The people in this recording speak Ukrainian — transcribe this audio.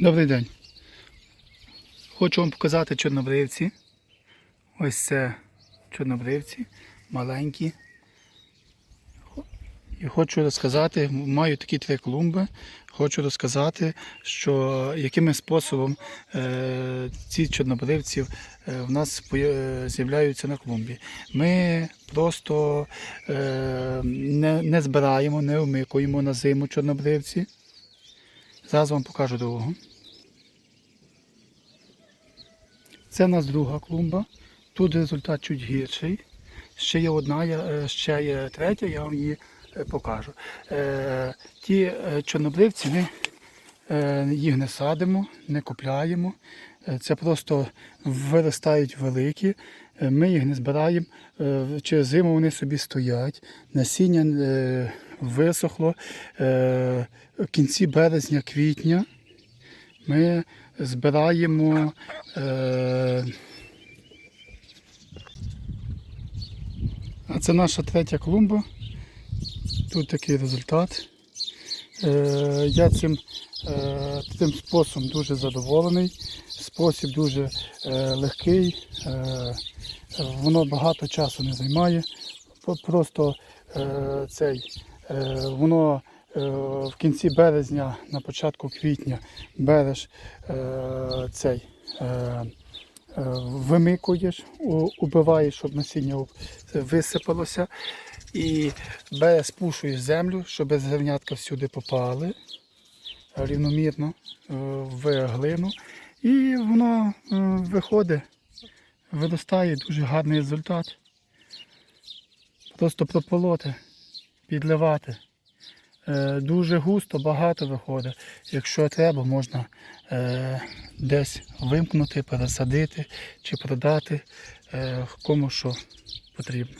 Добрий день. Хочу вам показати чорнобривці. Ось це чорнобривці, маленькі. І хочу розказати, маю такі три клумби. Хочу розказати, що яким способом е, ці чорнобривці е, в нас е, з'являються на клумбі. Ми просто е, не, не збираємо, не вмикуємо на зиму чорнобривці. Зараз вам покажу другу. Це у нас друга клумба. Тут результат чуть гірший. Ще є одна, е, ще є третя, я вам її е, покажу. Е, Ті чорнобливці е, їх не садимо, не купляємо. Е, Це просто виростають великі. Е, Ми їх не збираємо. Е, Через зиму вони собі стоять. Насіння е, висохло. Е, В кінці березня, квітня ми збираємо. Е, а це наша третя клумба. Тут такий результат. Е, я цим, е, цим способом дуже задоволений. Спосіб дуже е, легкий, е, воно багато часу не займає. Просто е, цей, е, воно е, в кінці березня, на початку квітня береш е, цей. Е, е, Вимикуєш, убиваєш, щоб насіння висипалося. І спушуєш землю, щоб зернятка всюди попали рівномірно е, в глину. І воно е, виходить, виростає дуже гарний результат. Просто прополоти, підливати. Е, Дуже густо, багато виходить. Якщо треба, можна десь вимкнути, пересадити чи продати кому що потрібно.